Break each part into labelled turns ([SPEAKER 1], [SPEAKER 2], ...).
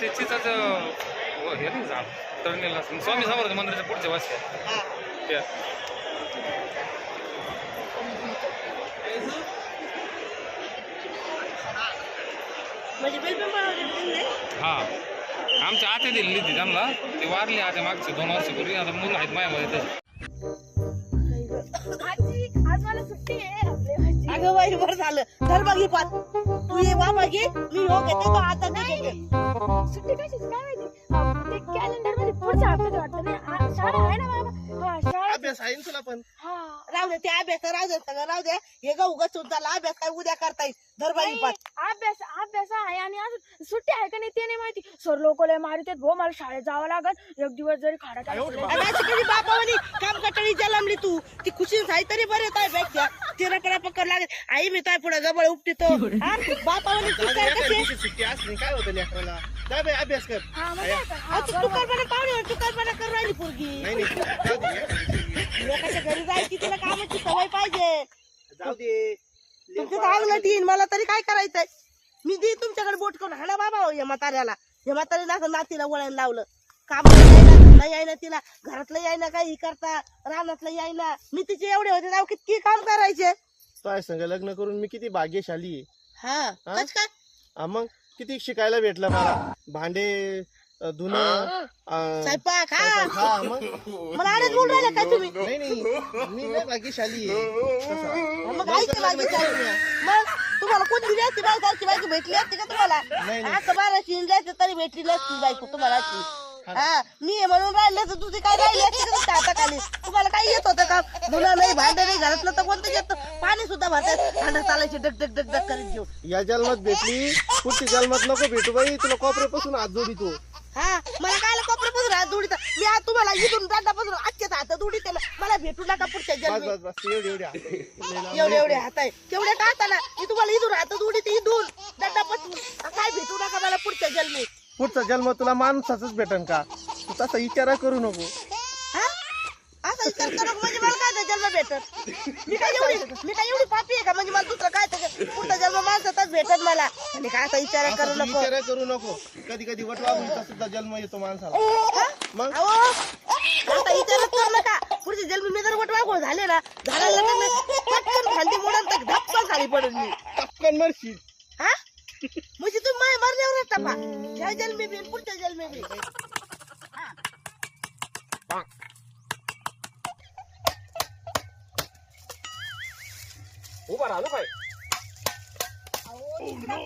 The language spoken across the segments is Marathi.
[SPEAKER 1] ते चिचाच हे नाही झाड तळणीला स्वामी समर्थ मंदिराच्या पुढच्या वासी
[SPEAKER 2] हा
[SPEAKER 1] त्या.
[SPEAKER 2] म्हणजे
[SPEAKER 1] हा. आमच्या आत्या दिलेली ती त्यांना. ते वारली आता मागचे दोन वर्षापूर्वी. आता मुलं आहेत मायामध्ये
[SPEAKER 2] अगं बाई बरं झालं. धर बघी पाच तू ये बाबा घे मी हो घेते तो आता घेते.
[SPEAKER 3] सुट्टी कशी काय माहिती? ते कॅलेंडरमध्ये पुढच्या हप्त्यात वाटतं नाही आ, शाळा आहे ना बाबा? हा शाळा.
[SPEAKER 4] अभ्यास आहे ना तुला पण?
[SPEAKER 3] हा.
[SPEAKER 2] राहू दे ते अभ्यास राहू दे सगळं राहू दे. हे गा उगाच झाला अभ्यास काय उद्या करता येईल धर बघी
[SPEAKER 3] नाही,
[SPEAKER 2] पाच
[SPEAKER 3] अभ्यास अभ्यास आहे आणि अजून सुट्टी आहे का नाही ते नाही माहिती. सर लोक लय मारित भाऊ मला शाळेत जावं लागल. एक दिवस जरी खाडा
[SPEAKER 2] बापावानी काम कटाळी जलमली तू. ती खुशी झाली तरी बरे पेक्षा तिरकडा पकड लागेल. आई मी काय पुढे गबळ उपटितो हा? बापावानी तू काय
[SPEAKER 4] सुट्टी असली काय होतं लेकराला? जा बाई अभ्यास कर.
[SPEAKER 2] तू करून राहिली पोरगी.
[SPEAKER 4] नाही नाही जाऊ दे.
[SPEAKER 2] लोकांच्या घरी जायची तिला कामाची सवय पाहिजे.
[SPEAKER 4] जाऊ दे.
[SPEAKER 2] तुमचं अंगलट येईन मला तरी काय करायचंय? मी दे तुमच्याकडे बोट करून. हाणा बाबा हो या म्हाताऱ्याला. या असं नातीला वळण लावलं. काम यायना यायना तिला. घरातलं यायना काही करता रानातलं यायना. मी तिचे एवढे होते नाव किती काम करायचे?
[SPEAKER 4] तो संग लग्न करून मी किती भाग्यशाली आहे.
[SPEAKER 2] हा
[SPEAKER 4] हा?
[SPEAKER 2] कच काय?
[SPEAKER 4] हा, मग किती शिकायला भेटलं मला? भांडे अ, धुणं अ,
[SPEAKER 2] स्वयंपाक हा.
[SPEAKER 4] स्वयंपाक, हा मग?
[SPEAKER 2] मला आडेच बोलून राहिले काय तुम्ही?
[SPEAKER 4] नाही नाही. मी लय भाग्यशाली आहे. तसा.
[SPEAKER 2] मग ऐक माझी मग तुम्हाला कोण दिली असती बायको असती बायको भेटली असती का तुम्हाला?
[SPEAKER 4] नाही, नाही.
[SPEAKER 2] असं बारा शिन जायचं तरी भेटली नसती बायको तुम्हाला अशी. हा. मी म्हणून राहिले तर तुझी काय राहिली असती का तुमच्या हाताखाली? तुम्हाला काही येत होतं का? मुलं नाही भांडे नाही घरातलं तर कोणतं येत? पाणी सुद्धा भरतात भांडं चालायचे डक डक डक डक करीत घेऊन.
[SPEAKER 4] या जन्मात भेटली पुढच्या जन्मात नको भेटू बाई तुला कॉपऱ्यापासून हात जोडितो.
[SPEAKER 2] हा? मला काय कपडे पासून हात जोडीत मी आज तुम्हाला इथून दांडापासून आजच्याच हात जोडीत ना. मला भेटू नका पुढच्या
[SPEAKER 4] बस
[SPEAKER 2] जन्मी.
[SPEAKER 4] बस बस. एवढे एवढे हात. लय लांब.
[SPEAKER 2] एवढे एवढे हात आहे. तेवढे का आता ना? मी तुम्हाला इथून हात जोडीत इथून. दंडापासून काय भेटू नका मला पुढच्या जन्मी.
[SPEAKER 4] पुढचा जन्म तुला माणसाचाच भेटन का? तू तसा विचार करू नको?
[SPEAKER 2] असा विचार करू म्हणजे मला काय ते जन्म भेटत. मी काय एवढी मी काय एवढी पापी आहे का? म्हणजे मला दुसरं काय ते पुढचा जन्म माणसाचाच भेटत मला. आणि काय असा विचार करू
[SPEAKER 4] असा
[SPEAKER 2] नको.
[SPEAKER 4] विचार करू नको. कधी कधी वटवागुळीचा सुद्धा जन्म येतो माणसाला.
[SPEAKER 2] हा?
[SPEAKER 4] मग?
[SPEAKER 2] अहो आता विचारच करू नका. पुढचे जन्म मी जर झाले ना पटकन मोडून तर धप्पन खाली पडून मी.
[SPEAKER 4] मरशील.
[SPEAKER 2] हा? म्हणजे तुम्ही माय मरण्यावर टपा ह्या जन्मी बी आणि पुढच्या जन्मी बी.
[SPEAKER 5] उभा राहिलो काय
[SPEAKER 2] मला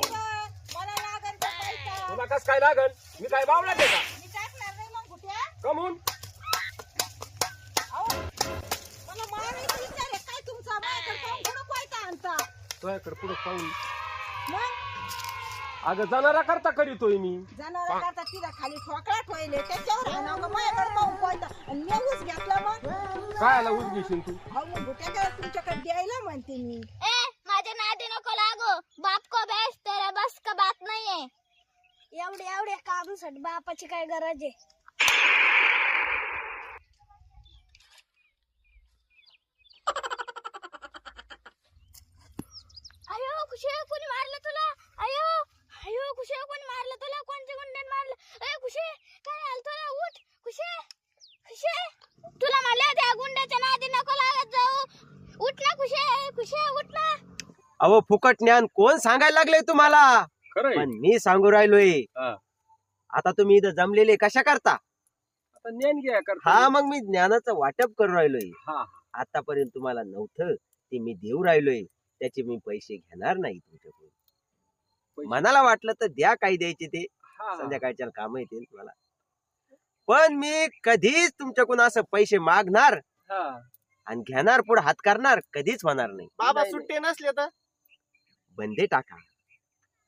[SPEAKER 2] पैसा.
[SPEAKER 5] तुला कस काय लागल? मी काय बावला का?
[SPEAKER 2] मी टाकणार नाही मग कुठे?
[SPEAKER 5] कमून
[SPEAKER 2] मला मारायचं विचार आहे. काय तुमचा? माझ्याकडे पाहून कुठं पैसा आणता?
[SPEAKER 5] तुझ्याकडे पुढे पाहून.
[SPEAKER 2] मग?
[SPEAKER 5] अगं जाणारा करता करीतोय मी.
[SPEAKER 2] जनावर करता तिला खाली ठोकळा ठोयले. त्याच्यावर का? माझ्याकडे पाहून
[SPEAKER 5] काय आला उच घेशील तू?
[SPEAKER 2] अहो गुट्याच्या तुमच्याकडे द्यायला म्हणते मी.
[SPEAKER 3] ए माझ्या नादी नको लागो. बाप को बेस तेरा बस का बात नाही आहे एवढे एवढे कामसाठी बापाची काय गरज आहे अयो खुशी कोणी मारलं तुला अयो अयो खुशी कोणी मारलं तुला कोणत्या गुंड्याने मारलं अय खुशी काय झालं तुला उठ खुशी खुशी तुला म्हणले त्या गुंड्याच्या नादी नको लागत जाऊ उठ ना खुशी खुशी उठ ना
[SPEAKER 6] अहो फुकट ज्ञान कोण सांगायला लागले तुम्हाला? पण मी सांगू राहिलोय.
[SPEAKER 5] हा.
[SPEAKER 6] आता तुम्ही इथं जमलेले कशा करता?
[SPEAKER 5] आता ज्ञान घ्या करता
[SPEAKER 6] हा मग मी ज्ञानाचं वाटप करू राहिलोय.
[SPEAKER 5] हा
[SPEAKER 6] आतापर्यंत तुम्हाला नव्हतं ते मी देऊ राहिलोय. त्याचे मी पैसे घेणार नाही तुमच्याकडून.
[SPEAKER 5] पैसे?
[SPEAKER 6] मनाला वाटलं तर द्या काय द्यायचे ते.
[SPEAKER 5] हा.
[SPEAKER 6] संध्याकाळच्या काम येतील तुम्हाला. पण मी कधीच तुमच्याकडून असं पैसे मागणार
[SPEAKER 5] हा.
[SPEAKER 6] आणि घेणार पुढे हात करणार कधीच होणार नाही.
[SPEAKER 4] बाबा सुट्टे नसले तर?
[SPEAKER 6] बंदे टाका.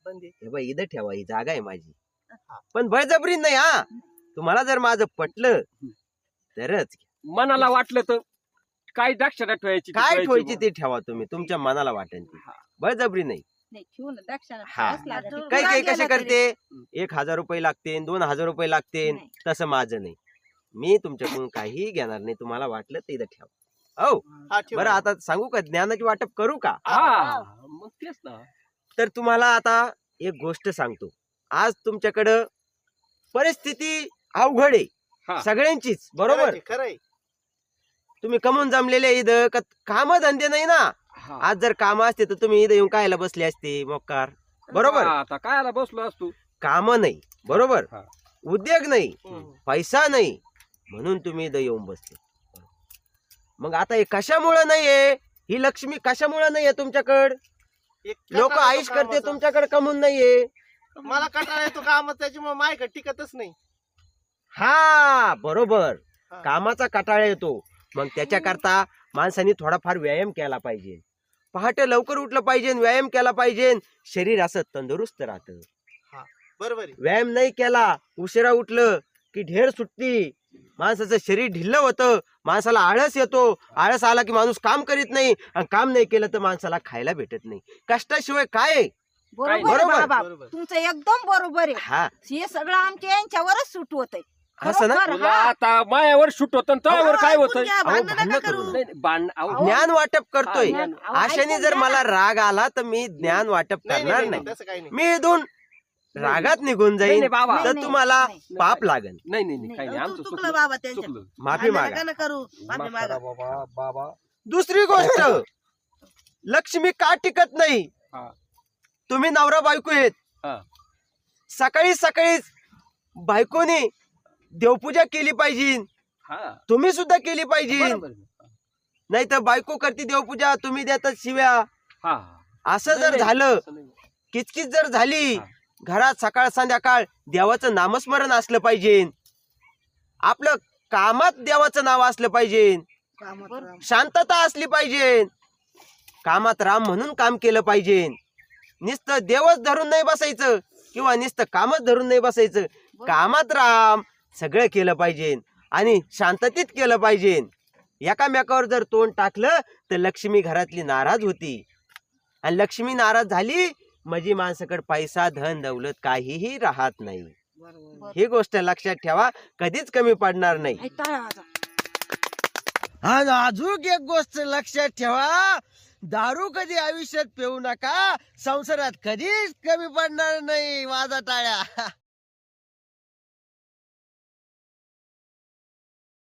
[SPEAKER 4] बंदे.
[SPEAKER 6] हे बाई इथं ठेवा ही जागा आहे माझी. पण बळजबरी नाही हा. तुम्हाला जर माझं पटलं तरच
[SPEAKER 5] मनाला वाटलं तर काय दक्षता ठेवायची ती
[SPEAKER 6] काय
[SPEAKER 5] ठेवायची.
[SPEAKER 6] ते ठेवा तुम्ही तुमच्या मनाला वाटेल ती. बळजबरी नाही. हा. काही काही कसे करते? एक हजार रुपये लागते दोन हजार रुपये लागते तसं माझं नाही. मी तुमच्याकडून काही घेणार नाही तुम्हाला वाटलं तर इथं ठेवा. हो.
[SPEAKER 4] हा ठेव.
[SPEAKER 6] बरं आता सांगू का? ज्ञानाची वाटप करू का?
[SPEAKER 5] हा. मग तेच ना.
[SPEAKER 6] तर तुम्हाला आता एक गोष्ट सांगतो. आज तुमच्याकडं परिस्थिती अवघड आहे. सगळ्यांचीच बरोबर?
[SPEAKER 4] खरंय
[SPEAKER 6] तुम्ही कमवून जमलेले इथं का काम धंदे नाही ना?
[SPEAKER 5] हा.
[SPEAKER 6] आज जर काम असते तर तुम्ही इथं येऊन कायला बसले असते मोकार? बरोबर?
[SPEAKER 5] हा, आता काय आला बसलो असतो.
[SPEAKER 6] काम नाही बरोबर?
[SPEAKER 5] हा.
[SPEAKER 6] उद्योग नाही. पैसा नाही म्हणून तुम्ही इथं येऊन बसले. मग आता हे कशामुळं नाहीये? ही लक्ष्मी कशामुळं नाहीये तुमच्याकड? लोक आईश
[SPEAKER 4] येतो
[SPEAKER 6] करते
[SPEAKER 4] कामाचा.
[SPEAKER 6] तुमच्याकडे कमवून नाहीये.
[SPEAKER 4] मला कटाळा येतो कामात त्याच्यामुळे माझ्याकडे टिकतच नाही.
[SPEAKER 6] हा बरोबर.
[SPEAKER 4] हा.
[SPEAKER 6] कामाचा कटाळा येतो. मग त्याच्याकरता माणसाने थोडाफार व्यायाम केला पाहिजे. पहाटे लवकर उठलं पाहिजे व्यायाम केला पाहिजे. शरीर असं तंदुरुस्त राहतं.
[SPEAKER 4] बरोबर आहे.
[SPEAKER 6] व्यायाम नाही केला उशिरा उठलं की ढेर सुटती. माणसाचं शरीर ढिल्लं होतं माणसाला आळस येतो. आळस आला की माणूस काम करीत नाही आणि काम नाही केलं तर माणसाला खायला भेटत नाही. कष्टाशिवाय काय आहे?
[SPEAKER 7] बरोबर आहे
[SPEAKER 6] बरोबर.
[SPEAKER 7] बाबा
[SPEAKER 4] बरोबर.
[SPEAKER 7] तुमचं एकदम बरोबर आहे.
[SPEAKER 6] हा.
[SPEAKER 7] हे सगळं आमच्या यांच्यावरच सुट होत
[SPEAKER 6] असं ना?
[SPEAKER 5] तुला आता मायावर शूट होत त्यावर काय होत
[SPEAKER 6] ज्ञान वाटप करतोय.
[SPEAKER 5] हा.
[SPEAKER 6] आशाने जर मला राग आला तर मी ज्ञान वाटप
[SPEAKER 4] नाही
[SPEAKER 6] करणार
[SPEAKER 4] नाही,
[SPEAKER 6] नाही
[SPEAKER 4] नाही. तसं काही नाही.
[SPEAKER 6] मी इथून रागात निघून
[SPEAKER 5] बाबा.
[SPEAKER 6] तर तुम्हाला. पाप लागेल.
[SPEAKER 5] नाही नाही नाही काही नाही. आमचं
[SPEAKER 2] चुकलं बाबा त्यांच्या
[SPEAKER 5] चुकलं.
[SPEAKER 6] माफी मागा.
[SPEAKER 2] नका करू. माफी
[SPEAKER 5] माफ
[SPEAKER 2] मागा.
[SPEAKER 5] करा बाबा बाबा.
[SPEAKER 6] दुसरी गोष्ट. लक्ष्मी का टिकत नाही?
[SPEAKER 5] हा.
[SPEAKER 6] तुम्ही नवरा बायको आहेत.
[SPEAKER 5] हा.
[SPEAKER 6] सकाळी सकाळीच बायकोने देवपूजा केली पाहिजे.
[SPEAKER 5] हा.
[SPEAKER 6] तुम्ही सुद्धा केली पाहिजे.
[SPEAKER 5] बरोबर आहे.
[SPEAKER 6] नाही तर बायको करते देवपूजा तुम्ही देतात शिव्या.
[SPEAKER 5] हा.
[SPEAKER 6] असं
[SPEAKER 5] नाही,
[SPEAKER 6] जर
[SPEAKER 5] नाही,
[SPEAKER 6] झालं
[SPEAKER 5] असं नाही.
[SPEAKER 6] किचकिच जर झाली
[SPEAKER 5] हा.
[SPEAKER 6] घरात सकाळ संध्याकाळ देवाचं नामस्मरण असलं पाहिजे. आपलं कामात देवाचं नाव असलं पाहिजे. शांतता असली पाहिजे. कामात राम म्हणून काम केलं पाहिजे. नुसतं देवच धरून नाही बसायचं किंवा नुसतं कामच धरून नाही बसायचं. कामात राम सगळं केलं पाहिजे आणि शांततेत केलं पाहिजे. एकामेकावर जर तोंड टाकलं तर लक्ष्मी घरातली नाराज होती. आणि लक्ष्मी नाराज झाली म्हणजे माणसाकडे पैसा धन दौलत काहीही राहत नाही.
[SPEAKER 2] बरोबर.
[SPEAKER 6] ही गोष्ट लक्षात ठेवा कधीच कमी पडणार नाही. आणि अजून एक गोष्ट लक्षात ठेवा दारू कधी आयुष्यात पिऊ नका संसारात कधीच कमी पडणार नाही माझा टाळ्या.